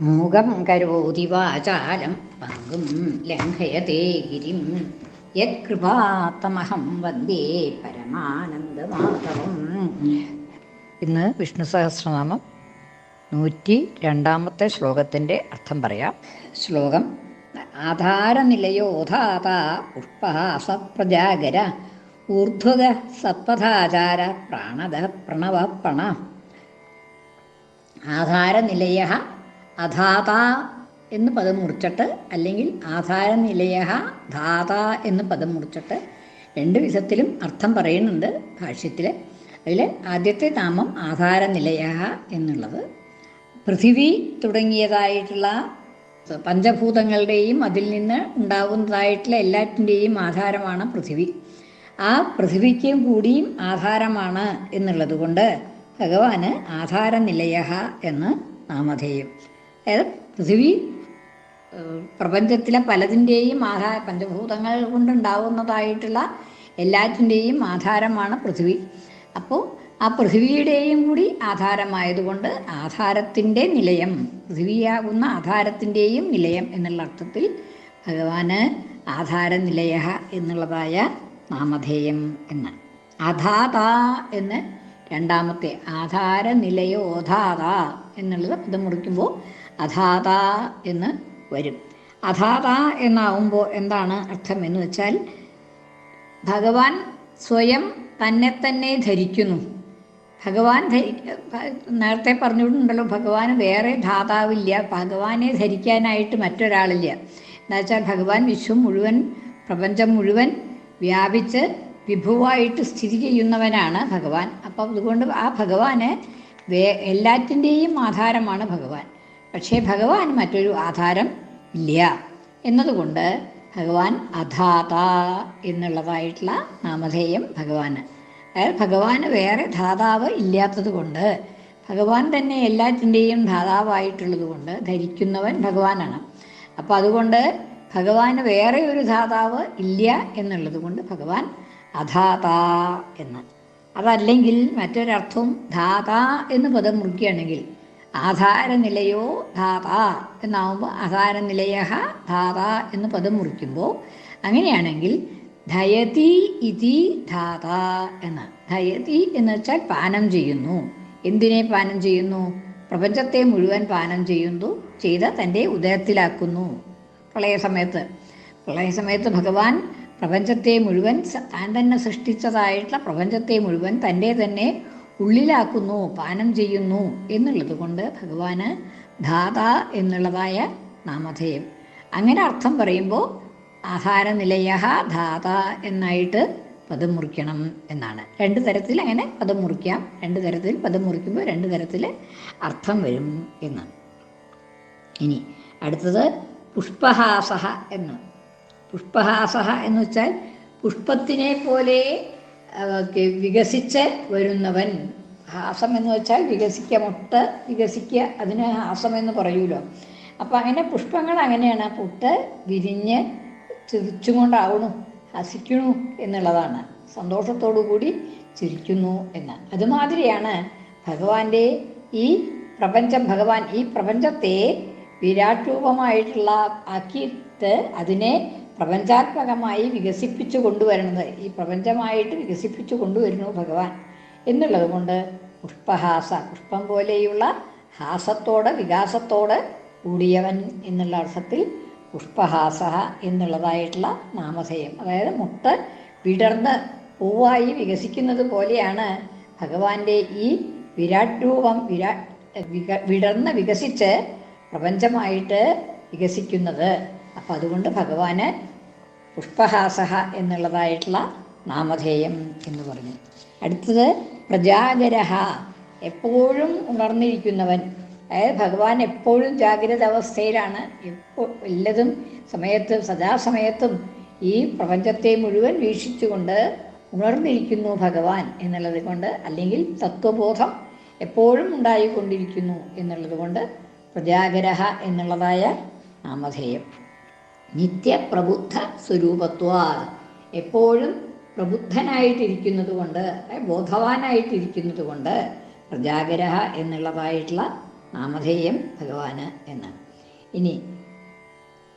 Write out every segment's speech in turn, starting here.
മൂകം കരോതി വാചാലം പങ്കും ലംഘയത്തെ ഗിരിം യത്കൃപാത്തമഹം വന്ദേ പരമാനന്ദമാധവം. ഇന്ന് വിഷ്ണു സഹസ്രനാമം നൂറ്റി രണ്ടാമത്തെ ശ്ലോകത്തിന്റെ അർത്ഥം പറയാം. ശ്ലോകം ആധാരനിലയോധാത പുഷ്പഹാസപ്രജാഗര ഊർധ്വക സത്പഥാചാര പ്രാണത പ്രണവ പ്രണ. ആധാരനിലയ അധാത എന്ന് പദം മുറിച്ചിട്ട് അല്ലെങ്കിൽ ആധാരനിലയ ധാത എന്ന് പദം മുറിച്ചിട്ട് രണ്ട് വിധത്തിലും അർത്ഥം പറയുന്നുണ്ട് ഭാഷ്യത്തിൽ അതിൽ ആദ്യത്തെ നാമം ആധാരനിലയ എന്നുള്ളത്. പൃഥിവി തുടങ്ങിയതായിട്ടുള്ള പഞ്ചഭൂതങ്ങളുടെയും അതിൽ നിന്ന് ഉണ്ടാകുന്നതായിട്ടുള്ള എല്ലാറ്റിന്റെയും ആധാരമാണ് പൃഥിവി. ആ പൃഥിവിക്കും കൂടിയും ആധാരമാണ് എന്നുള്ളത് കൊണ്ട് ഭഗവാന് ആധാരനിലയ എന്ന് നാമധേയം. അതായത് പൃഥിവി പ്രപഞ്ചത്തിലെ പലതിന്റെയും ആധാര പഞ്ചഭൂതങ്ങൾ കൊണ്ടുണ്ടാവുന്നതായിട്ടുള്ള എല്ലാറ്റിന്റെയും ആധാരമാണ് പൃഥിവി. അപ്പോൾ ആ പൃഥിവിയുടെയും കൂടി ആധാരമായതുകൊണ്ട് ആധാരത്തിന്റെ നിലയം പൃഥിവിയാകുന്ന ആധാരത്തിന്റെയും നിലയം എന്നുള്ള അർത്ഥത്തിൽ ഭഗവാന് ആധാരനിലയ എന്നുള്ളതായ നാമധേയം എന്ന്. അധാത എന്ന് രണ്ടാമത്തെ ആധാരനിലയോധാത എന്നുള്ളത് പദം മുറിക്കുമ്പോൾ അധാത എന്ന് വരും. അധാത എന്നാവുമ്പോൾ എന്താണ് അർത്ഥം എന്ന് വെച്ചാൽ ഭഗവാൻ സ്വയം തന്നെ തന്നെ ധരിക്കുന്നു. ഭഗവാൻ ധരി നേരത്തെ പറഞ്ഞിട്ടുണ്ടല്ലോ ഭഗവാന് വേറെ ധാതാവില്ല ഭഗവാനെ ധരിക്കാനായിട്ട് മറ്റൊരാളില്ല. എന്താ വെച്ചാൽ ഭഗവാൻ വിശ്വം മുഴുവൻ പ്രപഞ്ചം മുഴുവൻ വ്യാപിച്ച് വിഭുവായിട്ട് സ്ഥിതി ചെയ്യുന്നവനാണ് ഭഗവാൻ. അപ്പം അതുകൊണ്ട് ആ ഭഗവാന് വേ എല്ലാറ്റിന്റെയും ആധാരമാണ് ഭഗവാൻ. പക്ഷേ ഭഗവാൻ മറ്റൊരു ആധാരം ഇല്ല. എന്നതുകൊണ്ട് ഭഗവാൻ അധാത എന്നുള്ളതായിട്ടുള്ള നാമധേയം ഭഗവാന്. അയാൾ ഭഗവാന് വേറെ ധാതാവ് ഇല്ലാത്തത് കൊണ്ട് ഭഗവാൻ തന്നെ എല്ലാറ്റിന്റെയും ധാതാവായിട്ടുള്ളത് കൊണ്ട് ധരിക്കുന്നവൻ ഭഗവാനാണ്. അപ്പോൾ അതുകൊണ്ട് ഭഗവാന് വേറെ ഒരു ധാതാവ് ഇല്ല എന്നുള്ളത് കൊണ്ട് ഭഗവാൻ അധാത എന്ന്. അതല്ലെങ്കിൽ മറ്റൊരർത്ഥവും ധാത എന്ന് പദം മുറിക്കുകയാണെങ്കിൽ ആധാരനിലയോ ധാത എന്നാവുമ്പോൾ ആധാരനിലയ ധാത എന്ന് പദം മുറിക്കുമ്പോൾ അങ്ങനെയാണെങ്കിൽ ധയതി ഇതി ധാത എന്ന് ധയതി എന്ന് വെച്ചാൽ പാനം ചെയ്യുന്നു. എന്തിനെ പാനം ചെയ്യുന്നു? പ്രപഞ്ചത്തെ മുഴുവൻ പാനം ചെയ്യുന്നു ചെയ്ത തന്റെ ഉദയത്തിലാക്കുന്നു. പ്രളയ സമയത്ത് പ്രളയ സമയത്ത് ഭഗവാൻ പ്രപഞ്ചത്തെ മുഴുവൻ താൻ തന്നെ സൃഷ്ടിച്ചതായിട്ടുള്ള പ്രപഞ്ചത്തെ മുഴുവൻ തന്റെ തന്നെ ഉള്ളിലാക്കുന്നു പാനം ചെയ്യുന്നു എന്നുള്ളത് കൊണ്ട് ഭഗവാന് ധാത എന്നുള്ളതായ നാമധേയം. അങ്ങനെ അർത്ഥം പറയുമ്പോൾ ആഹാരനിലയ ധാത എന്നായിട്ട് പദം മുറിക്കണം എന്നാണ്. രണ്ട് തരത്തിൽ അങ്ങനെ പദം മുറിക്കാം. രണ്ട് തരത്തിൽ പദം മുറിക്കുമ്പോൾ രണ്ട് തരത്തിൽ അർത്ഥം വരും എന്ന്. ഇനി അടുത്തത് പുഷ്പഹാസഹ എന്ന്. പുഷ്പഹാസഹ എന്ന് വെച്ചാൽ പുഷ്പത്തിനെ പോലെ വികസിച്ച് വരുന്നവൻ. ഹാസം എന്ന് വെച്ചാൽ വികസിക്കുക മുട്ട വികസിക്കുക അതിന് ഹാസം എന്ന് പറയൂലോ. അപ്പം അങ്ങനെ പുഷ്പങ്ങൾ അങ്ങനെയാണ്. ആ പുട്ട് വിരിഞ്ഞ് ചിരിച്ചും കൊണ്ടാവണു ഹസിക്കണു എന്നുള്ളതാണ്. സന്തോഷത്തോടു കൂടി ചിരിക്കുന്നു എന്ന്. അതുമാതിരിയാണ് ഭഗവാന്റെ ഈ പ്രപഞ്ചം ഭഗവാൻ ഈ പ്രപഞ്ചത്തെ വിരാട് രൂപമായിട്ടുള്ള ആക്കിയിട്ട് അതിനെ പ്രപഞ്ചാത്മകമായി വികസിപ്പിച്ചു കൊണ്ടുവരുന്നത്. ഈ പ്രപഞ്ചമായിട്ട് വികസിപ്പിച്ചു കൊണ്ടുവരുന്നു ഭഗവാൻ. എന്നുള്ളത് കൊണ്ട് പുഷ്പഹാസ പുഷ്പം പോലെയുള്ള ഹാസത്തോട് വികാസത്തോട് കൂടിയവൻ എന്നുള്ള അർത്ഥത്തിൽ പുഷ്പഹാസ എന്നുള്ളതായിട്ടുള്ള നാമധേയം. അതായത് മുട്ട് വിടർന്ന് പൂവായി വികസിക്കുന്നത് പോലെയാണ് ഭഗവാന്റെ ഈ വിരാട് രൂപം വിരാ വിടർന്ന് വികസിച്ച് പ്രപഞ്ചമായിട്ട് വികസിക്കുന്നത്. അപ്പം അതുകൊണ്ട് ഭഗവാന് പുഷ്പഹാസഹ എന്നുള്ളതായിട്ടുള്ള നാമധേയം എന്ന് പറഞ്ഞു. അടുത്തത് പ്രജാഗരഹ. എപ്പോഴും ഉണർന്നിരിക്കുന്നവൻ. അതായത് ഭഗവാൻ എപ്പോഴും ജാഗ്രത അവസ്ഥയിലാണ്. എപ്പോൾ എല്ലാതും സമയത്തും സദാസമയത്തും ഈ പ്രപഞ്ചത്തെ മുഴുവൻ വീക്ഷിച്ചുകൊണ്ട് ഉണർന്നിരിക്കുന്നു ഭഗവാൻ എന്നുള്ളത് കൊണ്ട് അല്ലെങ്കിൽ തത്വബോധം എപ്പോഴും ഉണ്ടായിക്കൊണ്ടിരിക്കുന്നു എന്നുള്ളത് കൊണ്ട് പ്രജാഗരഹ എന്നുള്ളതായ നാമധേയം. നിത്യപ്രബുദ്ധ സ്വരൂപത്വാ എപ്പോഴും പ്രബുദ്ധനായിട്ടിരിക്കുന്നത് കൊണ്ട് ബോധവാനായിട്ടിരിക്കുന്നത് കൊണ്ട് പ്രജാഗരഹ എന്നുള്ളതായിട്ടുള്ള നാമധേയം ഭഗവാന് എന്ന്. ഇനി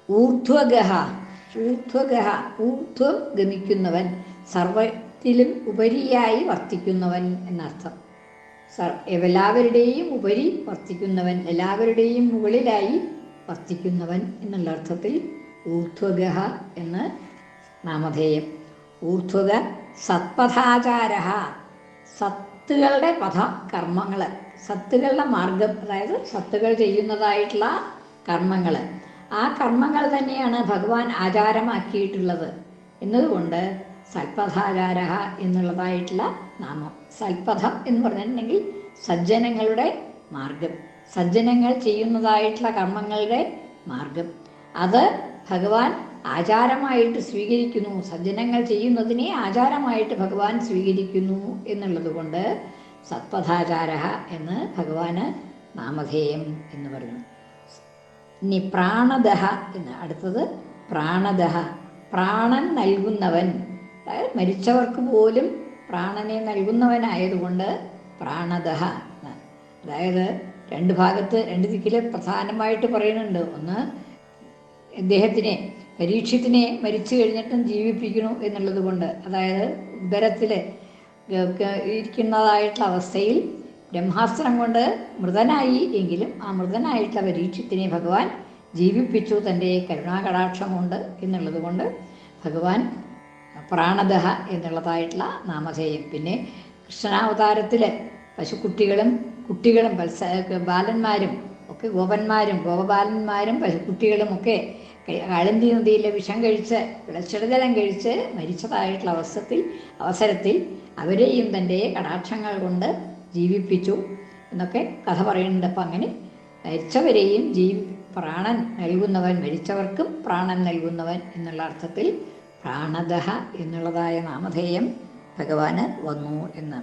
ഊർധ്വഗഹ ഊർധ്വഗഹ ഊർധ്വം ഗമിക്കുന്നവൻ സർവത്തിലും ഉപരിയായി വർത്തിക്കുന്നവൻ എന്നർത്ഥം. സർ എല്ലാവരുടെയും ഉപരി വർത്തിക്കുന്നവൻ എല്ലാവരുടെയും മുകളിലായി വർത്തിക്കുന്നവൻ എന്നുള്ള അർത്ഥത്തിൽ ഊർധ്വഗഹ എന്ന് നാമധേയം. ഊർധ്വക സത്പഥാചാര സത്തുകളുടെ പഥ കർമ്മങ്ങൾ സത്തുകളുടെ മാർഗം അതായത് സത്തുകൾ ചെയ്യുന്നതായിട്ടുള്ള കർമ്മങ്ങൾ ആ കർമ്മങ്ങൾ തന്നെയാണ് ഭഗവാൻ ആചാരമാക്കിയിട്ടുള്ളത്. എന്നതുകൊണ്ട് സൽപഥാചാര എന്നുള്ളതായിട്ടുള്ള നാമം. സൽപഥം എന്ന് പറഞ്ഞിട്ടുണ്ടെങ്കിൽ സജ്ജനങ്ങളുടെ മാർഗം. സജ്ജനങ്ങൾ ചെയ്യുന്നതായിട്ടുള്ള കർമ്മങ്ങളുടെ മാർഗം. അത് ഭഗവാൻ ആചാരമായിട്ട് സ്വീകരിക്കുന്നു. സജ്ജനങ്ങൾ ചെയ്യുന്നതിനെ ആചാരമായിട്ട് ഭഗവാൻ സ്വീകരിക്കുന്നു എന്നുള്ളത് കൊണ്ട് സത്പഥാചാര എന്ന് ഭഗവാന് നാമധേയം എന്ന് പറഞ്ഞു ഇനി പ്രാണദഹ എന്ന് അടുത്തത് പ്രാണദഹ പ്രാണൻ നൽകുന്നവൻ. അതായത് മരിച്ചവർക്ക് പോലും പ്രാണനെ നൽകുന്നവനായതുകൊണ്ട് പ്രാണദഹ. അതായത് രണ്ട് ഭാഗത്ത് രണ്ട് ദിക്കിൽ പ്രധാനമായിട്ട് പറയുന്നുണ്ട്. ഒന്ന് ഇദ്ദേഹത്തിനെ പരീക്ഷത്തിനെ മരിച്ചു കഴിഞ്ഞിട്ടും ജീവിപ്പിക്കണു എന്നുള്ളത് കൊണ്ട് അതായത് ഉദരത്തിൽ ഇരിക്കുന്നതായിട്ടുള്ള അവസ്ഥയിൽ ബ്രഹ്മാസ്ത്രം കൊണ്ട് മൃതനായി എങ്കിലും ആ മൃതനായിട്ടുള്ള പരീക്ഷത്തിനെ ഭഗവാൻ ജീവിപ്പിച്ചു തന്റെ കരുണാകടാക്ഷം കൊണ്ട് എന്നുള്ളത് കൊണ്ട് ഭഗവാൻ പ്രാണദഹ എന്നുള്ളതായിട്ടുള്ള നാമധേയം. പിന്നെ കൃഷ്ണാവതാരത്തിൽ പശുക്കുട്ടികളും കുട്ടികളും ബാലന്മാരും ഒക്കെ ഗോപന്മാരും ഗോപബാലന്മാരും പശുക്കുട്ടികളും ഒക്കെ കാളന്തി നദിയിലെ വിഷം കഴിച്ച് വിളച്ചെടുജലം കഴിച്ച് മരിച്ചതായിട്ടുള്ള അവസരത്തിൽ അവസരത്തിൽ അവരെയും തന്റെ കടാക്ഷങ്ങൾ കൊണ്ട് ജീവിപ്പിച്ചു എന്നൊക്കെ കഥ പറയുന്നുണ്ട്. അപ്പം അങ്ങനെ മരിച്ചവരെയും ജീവി പ്രാണൻ നൽകുന്നവൻ മരിച്ചവർക്കും പ്രാണൻ നൽകുന്നവൻ എന്നുള്ള അർത്ഥത്തിൽ പ്രാണദഹ എന്നുള്ളതായ നാമധേയം ഭഗവാന് വന്നു എന്ന്.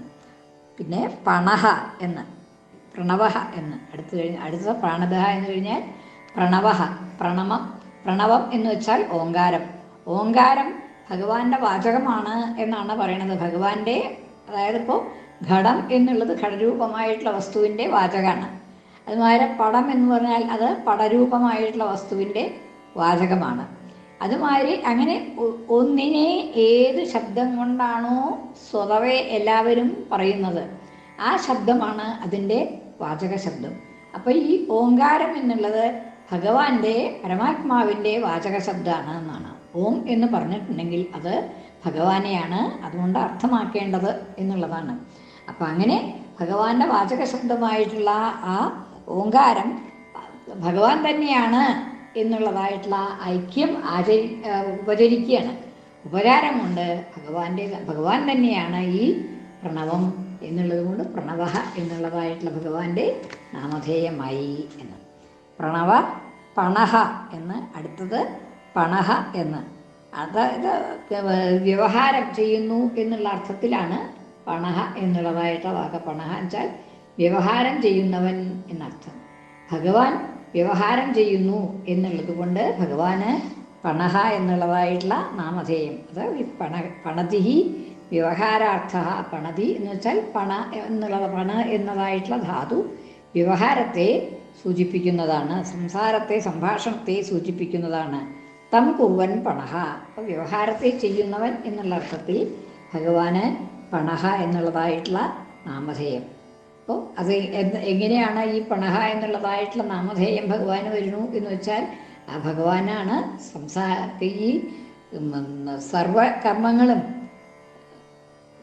പിന്നെ പണഹ എന്ന് പ്രണവഹ എന്ന്. അടുത്ത് കഴിഞ്ഞ് അടുത്ത പ്രാണദഹ എന്ന് കഴിഞ്ഞാൽ പ്രണവഹ പ്രണമം പ്രണവം എന്ന് വെച്ചാൽ ഓങ്കാരം. ഓങ്കാരം ഭഗവാന്റെ വാചകമാണ് എന്നാണ് പറയണത് ഭഗവാന്റെ അതായത് ഇപ്പോൾ ഘടം എന്നുള്ളത് ഘടരൂപമായിട്ടുള്ള വസ്തുവിന്റെ വാചകമാണ്. അതുമാതിരി പടം എന്ന് പറഞ്ഞാൽ അത് പടരൂപമായിട്ടുള്ള വസ്തുവിന്റെ വാചകമാണ്. അതുമാതിരി അങ്ങനെ ഒന്നിനെ ഏത് ശബ്ദം കൊണ്ടാണോ സ്വതവേ എല്ലാവരും പറയുന്നത് ആ ശബ്ദമാണ് അതിന്റെ വാചക ശബ്ദം. അപ്പോൾ ഈ ഓങ്കാരം എന്നുള്ളത് ഭഗവാന്റെ പരമാത്മാവിന്റെ വാചക ശബ്ദമാണ് എന്നാണ്. ഓം എന്ന് പറഞ്ഞിട്ടുണ്ടെങ്കിൽ അത് ഭഗവാനെയാണ് അതുകൊണ്ട് അർത്ഥമാക്കേണ്ടത് എന്നുള്ളതാണ്. അപ്പം അങ്ങനെ ഭഗവാന്റെ വാചക ശബ്ദമായിട്ടുള്ള ആ ഓങ്കാരം ഭഗവാൻ തന്നെയാണ് എന്നുള്ളതായിട്ടുള്ള ഐക്യം ആചരി ഉപചരിക്കുകയാണ്. ഉപചാരം കൊണ്ട് ഭഗവാന്റെ ഭഗവാൻ തന്നെയാണ് ഈ പ്രണവം എന്നുള്ളത് കൊണ്ട് പ്രണവ എന്നുള്ളതായിട്ടുള്ള ഭഗവാന്റെ നാമധേയമായി എന്ന്. പ്രണവ പണഹ എന്ന് അടുത്തത് പണഹ എന്ന്. അതായത് വ്യവഹാരം ചെയ്യുന്നു എന്നുള്ള അർത്ഥത്തിലാണ് പണഹ എന്നുള്ളതായിട്ട് വാക്ക്. പണഹ എന്ന് വെച്ചാൽ വ്യവഹാരം ചെയ്യുന്നവൻ എന്നർത്ഥം. ഭഗവാൻ വ്യവഹാരം ചെയ്യുന്നു എന്നുള്ളത് കൊണ്ട് ഭഗവാന് പണഹ എന്നുള്ളതായിട്ടുള്ള നാമധേയം. അത് പണ പണതിഹി വ്യവഹാരാർത്ഥ പണതി എന്ന് വെച്ചാൽ പണ എന്നുള്ള പണ എന്നതായിട്ടുള്ള ധാതു വ്യവഹാരത്തെ സൂചിപ്പിക്കുന്നതാണ് സംസാരത്തെ സംഭാഷണത്തെ സൂചിപ്പിക്കുന്നതാണ്. തം കുറുവൻ പണഹ. വ്യവഹാരത്തെ ചെയ്യുന്നവൻ എന്നുള്ള അർത്ഥത്തിൽ ഭഗവാന് പണഹ എന്നുള്ളതായിട്ടുള്ള നാമധേയം. അപ്പോൾ അത് എങ്ങനെയാണ് ഈ പണഹ എന്നുള്ളതായിട്ടുള്ള നാമധേയം ഭഗവാന് വരുന്നു എന്ന് വെച്ചാൽ ആ ഭഗവാനാണ് സംസാ ഈ സർവ കർമ്മങ്ങളും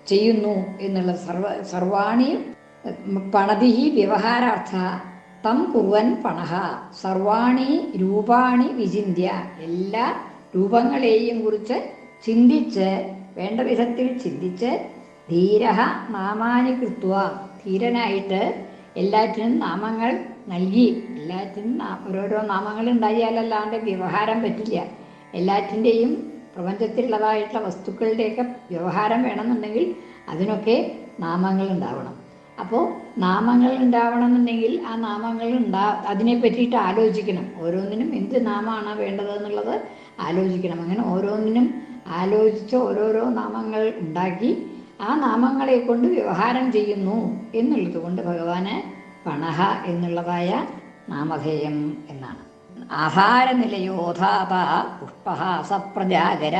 ചെയ്യുന്നു എന്നുള്ള സർവ സർവാണി പണതി വ്യവഹാരാർത്ഥ തം കുറുവൻ പണഹ. സർവാണി രൂപാണി വിചിന്യ എല്ലാ രൂപങ്ങളെയും കുറിച്ച് ചിന്തിച്ച് വേണ്ട വിധത്തിൽ ചിന്തിച്ച് ധീര നാമാനി കൃത്വ. ധീരനായിട്ട് എല്ലാറ്റിനും നാമങ്ങൾ നൽകി. എല്ലാറ്റിനും ഓരോരോ നാമങ്ങൾ ഉണ്ടായാലല്ലാണ്ട് വ്യവഹാരം പറ്റില്ല. എല്ലാറ്റിന്റെയും പ്രപഞ്ചത്തിലുള്ളതായിട്ടുള്ള വസ്തുക്കളുടെയൊക്കെ വ്യവഹാരം വേണമെന്നുണ്ടെങ്കിൽ അതിനൊക്കെ നാമങ്ങൾ ഉണ്ടാവണം. അപ്പോൾ നാമങ്ങൾ ഉണ്ടാവണമെന്നുണ്ടെങ്കിൽ ആ നാമങ്ങൾ ഉണ്ടാ അതിനെ പറ്റിയിട്ട് ആലോചിക്കണം. ഓരോന്നിനും എന്ത് നാമമാണ് വേണ്ടത് എന്നുള്ളത് ആലോചിക്കണം. അങ്ങനെ ഓരോന്നിനും ആലോചിച്ച് ഓരോരോ നാമങ്ങൾ ഉണ്ടാക്കി ആ നാമങ്ങളെ കൊണ്ട് വ്യവഹാരം ചെയ്യുന്നു എന്നുള്ളത് കൊണ്ട് ഭഗവാന് പണഹ എന്നുള്ളതായ നാമധേയം എന്നാണ്. ആഹാരനിലയോധാത പുഷ്പ പ്രജാകര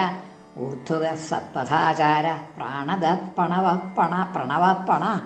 ഊർധ്വ സത്പഥാചാര പ്രാണദ പണവ പണ പ്രണവ പണ